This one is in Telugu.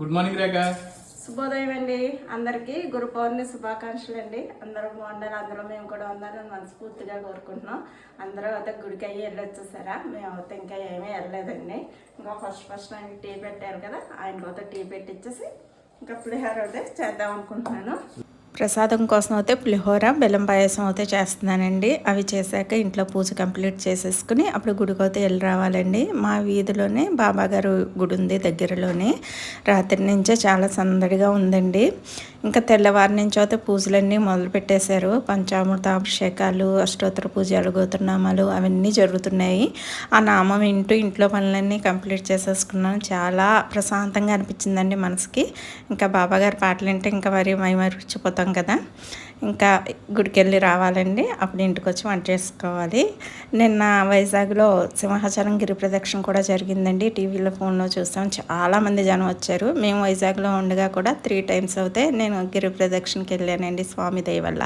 గుడ్ మార్నింగ్ రేఖ శుభోదయం అండి అందరికీ గురు పౌర్ణమి శుభాకాంక్షలు అండి అందరూ బాగుండాలి. అందులో మేము కూడా ఉండాలని మనస్ఫూర్తిగా కోరుకుంటున్నాం. అందరూ అయితే గుడికి అయ్యి వెళ్ళొచ్చేసారా? మేము అయితే ఇంకా ఏమీ వెళ్ళలేదండి. ఇంకా ఫస్ట్ ఫస్ట్ ఆయనకి టీ పెట్టారు కదా. ఆయనకు అయితే టీ పెట్టించేసి ఇంకా పులిహోర అయితే చేద్దాం అనుకుంటున్నాను. ప్రసాదం కోసం అయితే పులిహోర బెల్లం పాయసం అయితే చేస్తున్నానండి. అవి చేశాక ఇంట్లో పూజ కంప్లీట్ చేసేసుకుని అప్పుడు గుడికి అయితే వెళ్ళి రావాలండి. మా వీధిలోనే బాబా గారు గుడి ఉంది దగ్గరలోనే. రాత్రి నుంచే చాలా సందడిగా ఉందండి. ఇంకా తెల్లవారి నుంచి అయితే పూజలన్నీ మొదలు పెట్టేశారు. పంచామృత అభిషేకాలు అష్టోత్తర పూజలు గోత్రనామాలు అవన్నీ జరుగుతున్నాయి. ఆ నామం వింటూ ఇంట్లో పనులన్నీ కంప్లీట్ చేసేసుకున్నాను. చాలా ప్రశాంతంగా అనిపించిందండి మనసుకి. ఇంకా బాబాగారి పాటలు వింటే ఇంకా మరి మైమరిచిపోతాం కదా. ఇంకా గుడికి వెళ్ళి రావాలండి. అప్పుడు ఇంటికి వచ్చి వంట చేసుకోవాలి. నిన్న వైజాగ్లో సింహాచలం గిరి ప్రదక్షిణ కూడా జరిగిందండి. టీవీలో ఫోన్లో చూసాం. చాలామంది జనం వచ్చారు. మేము వైజాగ్లో ఉండగా కూడా త్రీ టైమ్స్ అవుతే నేను గిరి ప్రదక్షిణకి వెళ్ళానండి స్వామి దయ వల్ల.